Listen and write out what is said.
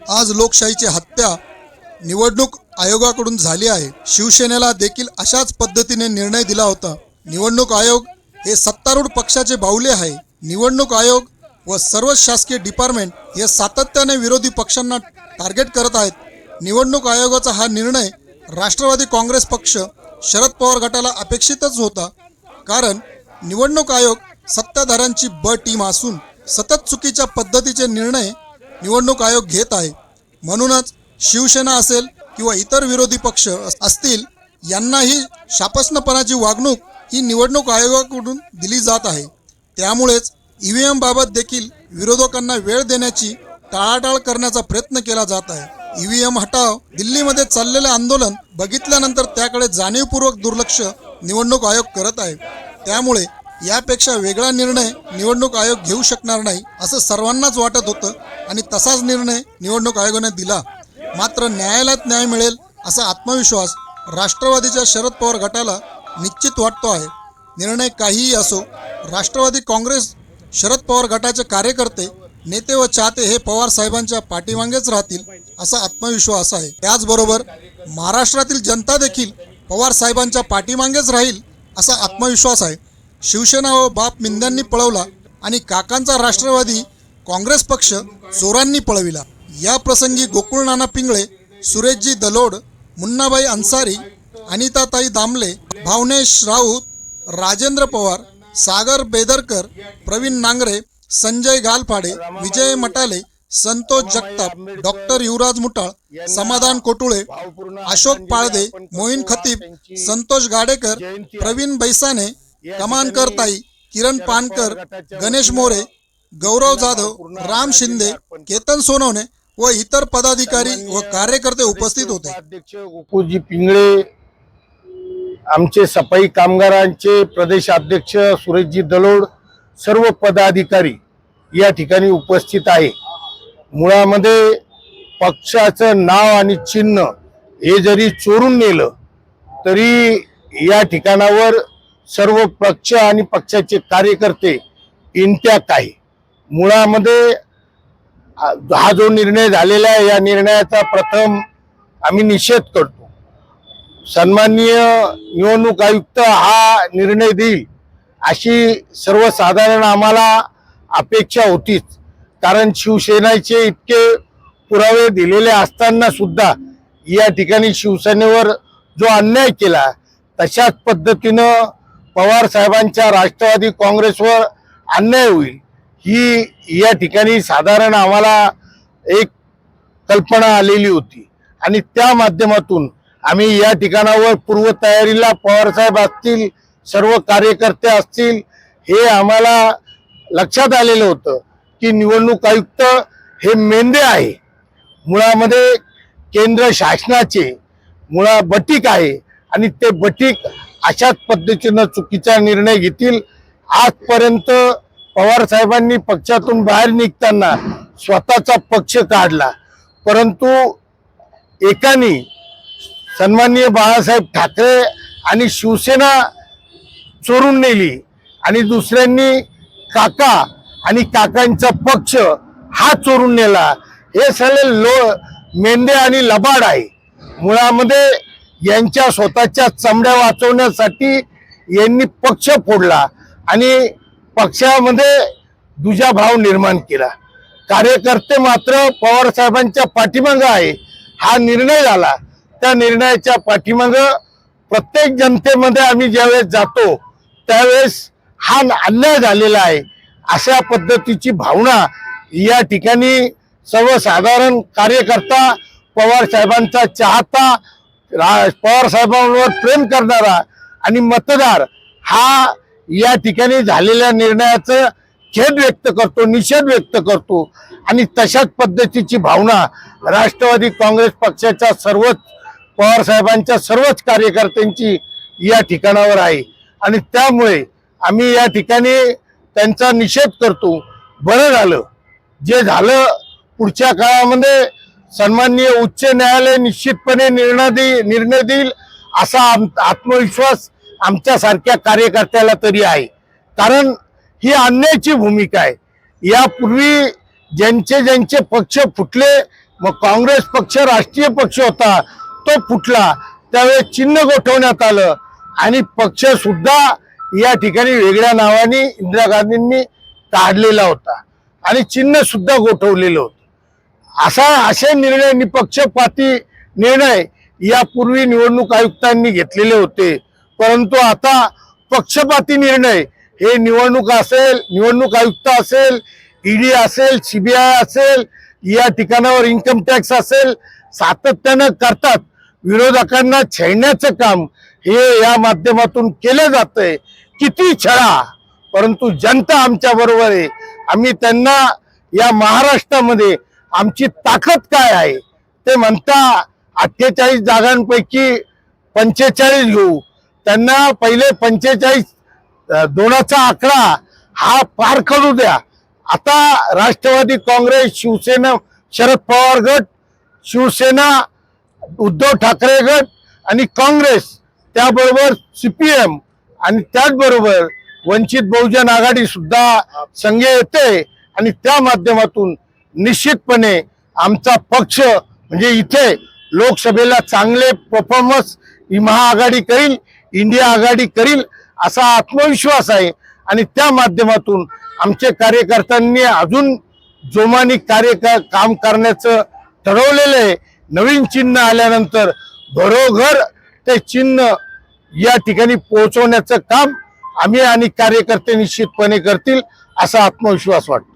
आज लोकशाहीची हत्या निवडणूक आयोगाकडून झाली आहे. शिवसेनेला देखील अशाच पद्धतीने निर्णय दिला होता. निवडणूक आयोग हे सत्तारूढ पक्षाचे बाहुले आहे. निवडणूक आयोग व सर्व शासकीय डिपार्टमेंट हे सातत्याने विरोधी पक्षांना टार्गेट करत आहेत. निवडणूक आयोगाचा हा निर्णय राष्ट्रवादी काँग्रेस पक्ष शरद पवार गटाला अपेक्षितच होता. कारण निवडणूक आयोग सत्ताधाऱ्यांची ब टीम असून सतत चुकीच्या पद्धतीचे निर्णय निवडणूक आयोग घेत आहे. म्हणूनच शिवसेना असेल किंवा इतर विरोधी पक्ष अस- असतील यांनाही शापसनपणाची वागणूक ही निवडणूक आयोगाकडून दिली जात आहे. त्यामुळेच ई व्ही एमबाबत देखील विरोधकांना वेळ देण्याची टाळाटाळ करण्याचा प्रयत्न केला जात आहे. ई व्ही एम हटाव दिल्लीमध्ये चाललेले आंदोलन बघितल्यानंतर त्याकडे जाणीवपूर्वक दुर्लक्ष निवडणूक आयोग करत आहे. त्यामुळे यापेक्षा वेगळा निर्णय निवडणूक आयोग घेऊ शकणार नाही असं सर्वांनाच वाटत होतं आणि तसाच निर्णय निवडणूक आयोगाने दिला. मात्र न्यायालयात न्याय मिळेल असा आत्मविश्वास राष्ट्रवादीच्या शरद पवार गटाला निश्चित वाटतो आहे. निर्णय काहीही असो राष्ट्रवादी काँग्रेस शरद पवार गटाचे कार्यकर्ते नेते व चाहते हे पवार साहेबांच्या पाठीमागेच राहतील असा आत्मविश्वास आहे. त्याचबरोबर महाराष्ट्रातील जनता देखील पवार साहेबांच्या पाठीमागेच राहील असा आत्मविश्वास आहे. शिवसेना व बाप मिंद्यांनी पळवला आणि काकांचा राष्ट्रवादी काँग्रेस पक्ष चोरांनी पळविला. या प्रसंगी गोकुळ नाना पिंगळे सुरेशजी दलोड मुन्नाबाई अन्सारी अनिताताई दामले भावनेश राऊत राजेंद्र पवार सागर बेदरकर प्रवीण नांगरे संजय गालफाडे विजय मटाले संतोष जगताप डॉक्टर युवराज मुटाळ समाधान कोटुळे अशोक पाळदे मोहीन खतीब संतोष गाडेकर प्रवीण बैसाने कमानकर ताई. किरण पानकर गणेश मोरे गौरव जाधव राम शिंदे केतन सोनवणे व इतर पदाधिकारी व कार्यकर्ते उपस्थित होते. अध्यक्ष गोकुळजी पिंगळे आमचे सफाई कामगारांचे प्रदेश अध्यक्ष सुरेशजी दलोड सर्व पदाधिकारी या ठिकाणी उपस्थित आहे. मुळामध्ये पक्षाचं नाव आणि चिन्ह हे जरी चोरून नेलं तरी या ठिकाणावर सर्व पक्ष आणि पक्षाचे कार्यकर्ते इंटॅक्ट आहे. मुळामध्ये हा जो निर्णय झालेला आहे या निर्णयाचा प्रथम आम्ही निषेध करतो. सन्माननीय निवडणूक आयुक्त हा निर्णय देईल अशी सर्वसाधारण आम्हाला अपेक्षा होतीच. कारण शिवसेनेचे इतके पुरावे दिलेले असताना सुद्धा या ठिकाणी शिवसेनेवर जो अन्याय केला तशाच पद्धतीनं पवार साहेबांच्या राष्ट्रवादी काँग्रेसवर अन्याय होईल ही या ठिकाणी साधारण आम्हाला एक कल्पना आलेली होती. आणि त्या माध्यमातून आम्ही या ठिकाणावर पूर्वतयारीला पवारसाहेब असतील सर्व कार्यकर्ते असतील हे आम्हाला लक्षात आलेलं होतं की निवडणूक आयुक्त हे मेंदे आहे. मुळामध्ये केंद्र शासनाचे मुळा बटीक आहे आणि ते बटीक अशाच पद्धतीनं चुकीचा निर्णय घेतील. आजपर्यंत पवार साहेबांनी पक्षातून बाहेर निघताना स्वतःचा पक्ष काढला. परंतु एकानी सन्माननीय बाळासाहेब ठाकरे आणि शिवसेना चोरून नेली आणि दुसऱ्यांनी काका आणि काकांचा पक्ष हा चोरून नेला. हे सगळे लो मेंढे आणि लबाड आहे. मुळामध्ये यांच्या स्वतःच्या चमड्या वाचवण्यासाठी यांनी पक्ष फोडला आणि पक्षामध्ये दुजा भाव निर्माण केला. कार्यकर्ते मात्र पवार साहेबांच्या पाठीमागं आहे हा निर्णय झाला. त्या निर्णयाच्या पाठीमागं प्रत्येक जनतेमध्ये आम्ही ज्यावेळेस जातो त्यावेळेस हा अन्याय झालेला आहे अशा पद्धतीची भावना या ठिकाणी सर्वसाधारण कार्यकर्ता पवार साहेबांचा चाहता रा- पवार साहेबांवर प्रेम करणारा आणि मतदार हा या ठिकाणी झालेल्या निर्णयाचं खेद व्यक्त करतो निषेध व्यक्त करतो. आणि तशाच पद्धतीची भावना राष्ट्रवादी काँग्रेस पक्षाच्या सर्वच पवार साहेबांच्या सर्वच कार्यकर्त्यांची या ठिकाणावर आहे. आणि त्यामुळे आम्ही या ठिकाणी त्यांचा निषेध करतो. बरं झालं. जे झालं पुढच्या काळामध्ये सन्माननीय उच्च न्यायालय निश्चितपणे निर्णय दे निर्णय देईल असा आम- आत्मविश्वास आमच्यासारख्या कार्यकर्त्याला तरी आहे. कारण ही अन्यायची भूमिका आहे. यापूर्वी ज्यांचे ज्यांचे पक्ष फुटले मग काँग्रेस पक्ष राष्ट्रीय पक्ष होता तो फुटला. त्यावेळेस चिन्ह गोठवण्यात आलं आणि पक्ष सुद्धा या ठिकाणी वेगळ्या नावाने इंदिरा गांधींनी काढलेला होता. आणि चिन्ह सुद्धा गोठवलेलं होतं. असा असे निर्णय निपक्षपाती निर्णय यापूर्वी निवडणूक आयुक्तांनी घेतलेले होते. परंतु आता पक्षपाती निर्णय हे निवडणूक असेल निवडणूक आयुक्त असेल ईडी असेल सीबीआय असेल या ठिकाणावर इन्कम टॅक्स असेल सातत्यानं करतात. विरोधकांना छेडण्याचं काम हे या माध्यमातून केलं जातंय. किती छळा! परंतु जनता आमच्या बरोबर आहे. आम्ही त्यांना या महाराष्ट्रामध्ये आमची ताकद काय आहे? ते म्हणता अठ्ठेचाळीस जागांपैकी पंचेचाळीस घेऊ. त्यांना पहिले पंचेचाळीस दोनाचा आकडा हा पार करू द्या. आता राष्ट्रवादी काँग्रेस शिवसेना शरद पवार गट शिवसेना उद्धव ठाकरे गट आणि काँग्रेस त्याबरोबर सीपीएम आणि त्याचबरोबर वंचित बहुजन आघाडी सुद्धा संघ येते आणि त्या माध्यमातून निश्चितपणे आमचा पक्ष म्हणजे इथे लोकसभेला चांगले परफॉर्मन्स ही महाआघाडी करील इंडिया आघाडी करील असा आत्मविश्वास आहे. आणि त्या माध्यमातून आमचे कार्यकर्त्यांनी अजून जोमाने कार्य का काम करण्याचं ठरवलेलं आहे. नवीन चिन्ह आल्यानंतर घरोघर ते चिन्ह या ठिकाणी पोहोचवण्याचं काम आम्ही आणि कार्यकर्ते निश्चितपणे करतील असा आत्मविश्वास वाटतो.